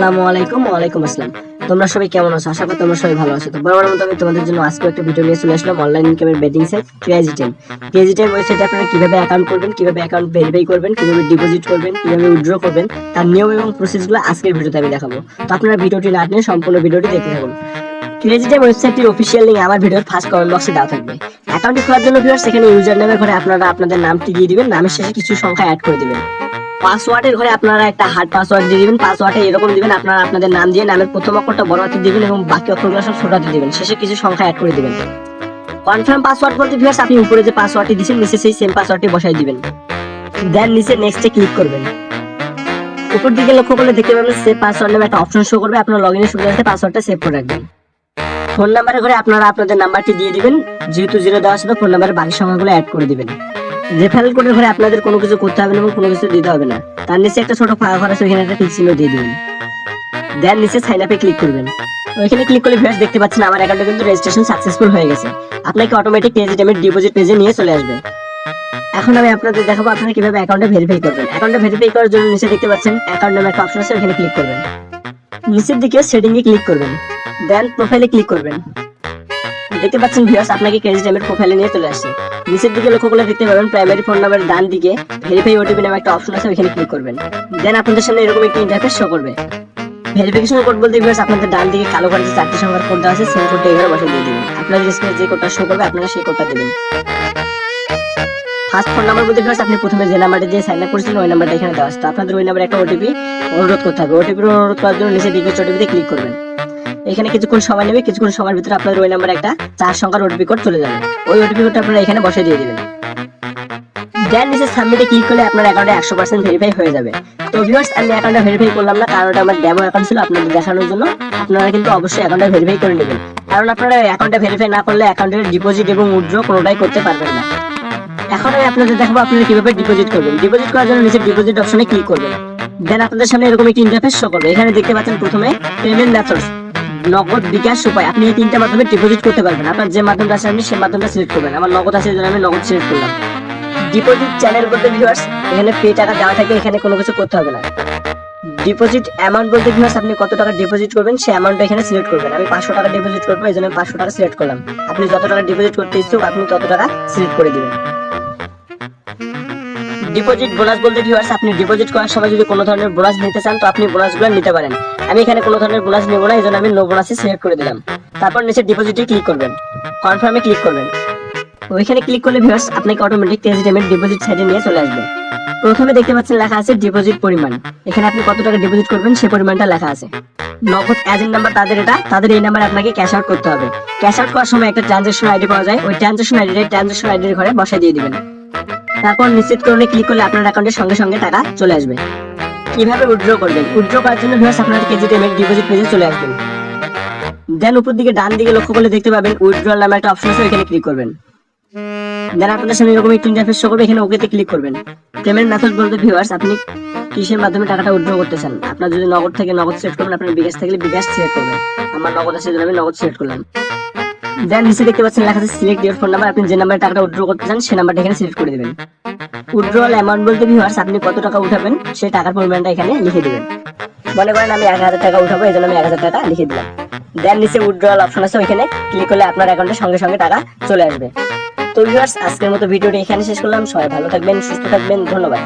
আসসালামু আলাইকুম আসসালাম। তোমরা সবাই কেমন আছো? আশা করি তোমরা সবাই ভালো আছো। তো বরাবর আমি তোমাদের জন্য আজকে একটা ভিডিও নিয়ে চলে আসলাম অনলাইন ইনকামের বেটিং সাইট ওয়েবসাইটে আপনারা অ্যাকাউন্ট করবেন অ্যাকাউন্ট ভেরিফাই করবেন ডিপোজিট করবেন করবেন, তার নিয়ম এবং প্রসেসগুলো আজকের ভিডিওতে আমি দেখাবো। তো আপনারা ভিডিওটি না টেনে সম্পূর্ণ ভিডিওটি থাকুন। ওয়েবসাইটটির অফিসিয়াল লিঙ্ক আমার ভিডিওর ফার্স্ট কমেন্ট বক্সে দেওয়া থাকবে। অ্যাকাউন্টটি খোলার জন্য সেখানে ইউজার নামের ঘরে আপনারা আপনাদের নামটি দিয়ে দিবেন, নামের শেষে কিছু সংখ্যা অ্যাড করে দিবেন। পাসওয়ার্ডের ঘরে আপনারা একটা হার্ড পাসওয়ার্ড দিয়ে দিবেন। পাসওয়ার্ডে এরকম দিবেন, আপনারা আপনাদের নাম দিয়ে নামের প্রথম অক্ষরটা বড় হাতে দিবেন এবং বাকি অক্ষরগুলো সব ছোট হাতে দিবেন। শেষে কিছু সংখ্যা অ্যাড করে দিবেন। কনফার্ম পাসওয়ার্ড বলতে ভিউয়ার্স আপনি উপরে যে পাসওয়ার্ডটি দিয়েছেন, নিচে সেই সেম পাসওয়ার্ডটি বসাই দিবেন। দেন নিচে নেক্সটে ক্লিক করবেন। উপর দিকে লক্ষ্য করলে দেখতে পাবেন সেভ পাসওয়ার্ড নামে একটা অপশন শো করবে। আপনার লগ ইনের সুবিধার্থে পাসওয়ার্ডটা সেভ করে রাখবেন। ফোন নাম্বারের ঘরে আপনারা আপনাদের নাম্বারটি দিয়ে দিবেন। যেহেতু জিরো দেওয়া ছিল ফোন নাম্বারের বাকি সংখ্যাগুলো অ্যাড করে দিবেন। রেফারেল কোডের ঘরে আপনাদের কোনো কিছু করতে হবে না এবং কোনো কিছু দিতে হবে না, তার নিচে একটা ছোট ফাঁকা ঘর আছে, ওইখানে একটা টিক চিহ্ন দিয়ে দিবেন। দেন নিচে সাইন আপে ক্লিক করবেন। ওইখানে ক্লিক করলে ভিউয়ার্স দেখতে পাচ্ছেন আমার অ্যাকাউন্টে কিন্তু রেজিস্ট্রেশন সাকসেসফুল হয়ে গেছে। আপনাকে অটোমেটিক ক্রেডিট ডেবিট ডিপোজিট পেজে নিয়ে চলে আসবে। এখন আমি আপনাদের দেখাবো আপনারা কীভাবে অ্যাকাউন্টে ভেরিফাই করবেন। অ্যাকাউন্টে ভেরিফাই করার জন্য নিচে দেখতে পাচ্ছেন অ্যাকাউন্ট নামে একটা অপশন আছে ওখানে ক্লিক করবেন। নিচের দিকে সেটিং এ ক্লিক করবেন। দেন প্রোফাইলে ক্লিক করবেন। দেখতে পাচ্ছেন ভিউয়ার্স, আপনাকে ক্রেডিট ডেবিট প্রোফাইলে নিয়ে চলে আসছে। নিচের দিকে লক্ষ্য করলে দেখতে পাবেন প্রাইমারি ফোন নাম্বারের ডান দিকে ভেরিফাই ওটিপি নামে একটা অপশন আছে ওখানে ক্লিক করবেন। দেন আপনাদের সামনে এরকম একটি ইন্টারফেস শো করবে। ভেরিফিকেশন কোড বলতে ভিউয়ার্স আপনাদের ডান দিকে কালো করে যে চারটি সংখ্যার কোড দেওয়া আছে সেই কোডটা এখানে বসিয়ে দিয়ে দিবেন। আপনাদের স্ক্রিনে যে কোডটা শো করবে, আপনারা সেই কোডটা দেবেন। ফার্স্ট ফোন নাম্বার বলতে ভিউয়ার্স আপনি প্রথমে যে নাম্বারটা দিয়ে সাইন আপ করেছিলেন, ওই নাম্বারটা এখানে দেওয়া আছে। আপনাদের ওই নাম্বারে একটা ওটিপি অনুরোধ করতে হবে। ওটিপি অনুরোধ করার জন্য নিচে দিকে ওটিপিতে ক্লিক করবেন। এখানে কিছুক্ষণ সময় নেবে, কিছুক্ষণ সময়ের ভিতরে আপনাদের ওই নাম্বারে একটা চার সংখ্যার ওটিপি কোড চলে যাবে। ওই ওটিপি কোডটা আপনারা এখানে বসিয়ে দিয়ে দিবেন। দেন নিচে সাবমিটে ক্লিক করলে আপনার অ্যাকাউন্টে একশো পার্সেন্ট ভেরিফাই হয়ে যাবে। তো ভিউয়ার্স আমি অ্যাকাউন্টে ভেরিফাই করলাম না, কারণ ওটা আমার ডেমো অ্যাকাউন্ট ছিল, আপনাদের দেখানোর জন্য। আপনারা কিন্তু অবশ্যই অ্যাকাউন্টে ভেরিফাই করে নেবেন। কারণ আপনারা অ্যাকাউন্টে ভেরিফাই না করলে অ্যাকাউন্টের ডিপোজিট এবং উইথড্র কোনোটাই করতে পারবেন না। এখন আমি আপনাদের দেখাবো আপনারা কীভাবে ডিপোজিট করবেন। ডিপোজিট করার জন্য নিচে ডিপোজিট অপশনে ক্লিক করবেন। দেন আপনাদের সামনে এরকম একটি ইন্টারফেস শো করবে। এখানে দেখতে পাচ্ছেন প্রথমে পেমেন্ট মেথডস নগদ বিকাশ উপায়। আপনি এই তিনটা মাধ্যমে ডিপোজিট করতে পারবেন। আপনার যে মাধ্যমটা আছে আপনি সেই মাধ্যমটা সিলেক্ট করবেন। আমার নগদ আছে জন্য আমি নগদ সিলেক্ট করলাম। ডিপোজিট চ্যানেল বলতে ভিউয়ার্স এখানে পে টাকা দেওয়া থাকে, এখানে কোনো কিছু করতে হবে না। ডিপোজিট অ্যামাউন্ট বলতে ভিউয়ার্স আপনি কত টাকা ডিপোজিট করবেন, সেই অ্যামাউন্টটা এখানে সিলেক্ট করবেন। আমি পাঁচশো টাকা ডিপোজিট করব, এই জন্য আমি পাঁচশো টাকা সিলেক্ট করলাম। আপনি যত টাকা ডিপোজিট করতে ইচ্ছুক, আপনি তত টাকা সিলেক্ট করে দিবেন। ডিপোজিট বোনাস বলতে ভিউয়ার্স আপনি ডিপোজিট করার সময় যদি কোনো ধরনের বোনাস নিতে চান, তো আপনি বোনাসগুলো নিতে পারেন। আমি এখানে কোনো ধরনের বোনাস নেব না এই জন্য আমি নো বোনাসে সিলেক্ট করে দিলাম। তারপর নিচে ডিপোজিটে ক্লিক করবেন। কনফার্মে ক্লিক করবেন। ওইখানে ক্লিক করলে ভিউয়ার্স আপনাকে অটোমেটিক ক্রেডিট ডেবিট ডিপোজিট সাইডে নিয়ে চলে আসবে। প্রথমে দেখতে পাচ্ছেন লেখা আছে ডিপোজিট পরিমাণ। এখানে আপনি কত টাকা ডিপোজিট করবেন সেই পরিমাণটা লেখা আছে। নগদ এজেন্ট নাম্বার তাদের এটা, তাদের এই নাম্বার আপনাকে ক্যাশ আউট করতে হবে। ক্যাশ আউট করার সময় একটা ট্রানজাকশন আইডি পাওয়া যায়। ওই ট্রানজাকশন আইডি ট্রানজাকশন আইডির ঘরে বসায় দিয়ে দিবেন। তারপর নিশ্চিত করলে ক্লিক করলে আপনার অ্যাকাউন্টের সঙ্গে সঙ্গে টাকা চলে আসবে। কীভাবে উইথড্র করবেন? উইথড্র করার জন্য ভিউয়ার্স আপনার কেজি টেমের ডিপোজিট পেজে চলে আসবেন। দেন উপর দিকে ডান দিকে লক্ষ্য করলে দেখতে পাবেন উইথড্রল নামে একটা অপশন আছে এখানে ক্লিক করবেন। দেন আপনাদের সামনে এরকম একটি ইন্টারফেস শো করবে, এখানে ওকেতে ক্লিক করবেন। পেমেন্ট মেথড বলতে ভিউয়ার্স আপনি কিসের মাধ্যমে টাকাটা উইথড্র করতে চান। আপনার যদি নগদ থেকে নগদ সিলেক্ট করবেন, আপনার বিকাশ থাকলে বিকাশ সিলেক্ট করবেন। আমার নগদ আছে আমি নগদ সিলেক্ট করলাম। দেন নিচে দেখতে পাচ্ছেন লেখা আছে সিলেক্ট ইউর ফোন নাম্বার আপনি যে নাম্বারে টাকাটা উইথড্র করতে চান সেই নাম্বারটা এখানে সিলেক্ট করে দিবেন। উইথড্রল অ্যামাউন্ট বলতে ভিউয়ার্স আপনি কত টাকা উঠাবেন সেই টাকার পরিমাণটা এখানে লিখে দিবেন। মনে করেন আমি এক হাজার টাকা উঠাবো, এই জন্য আমি এক হাজার টাকা লিখে দিলাম। দেন নিচে উইথড্রল অপশন আছে, ওইখানে ক্লিক করলে আপনার অ্যাকাউন্টে সঙ্গে সঙ্গে টাকা চলে আসবে। তো ভিউয়ার্স আজকের মতো ভিডিওটি এখানে শেষ করলাম। সবাই ভালো থাকবেন, সুস্থ থাকবেন, ধন্যবাদ।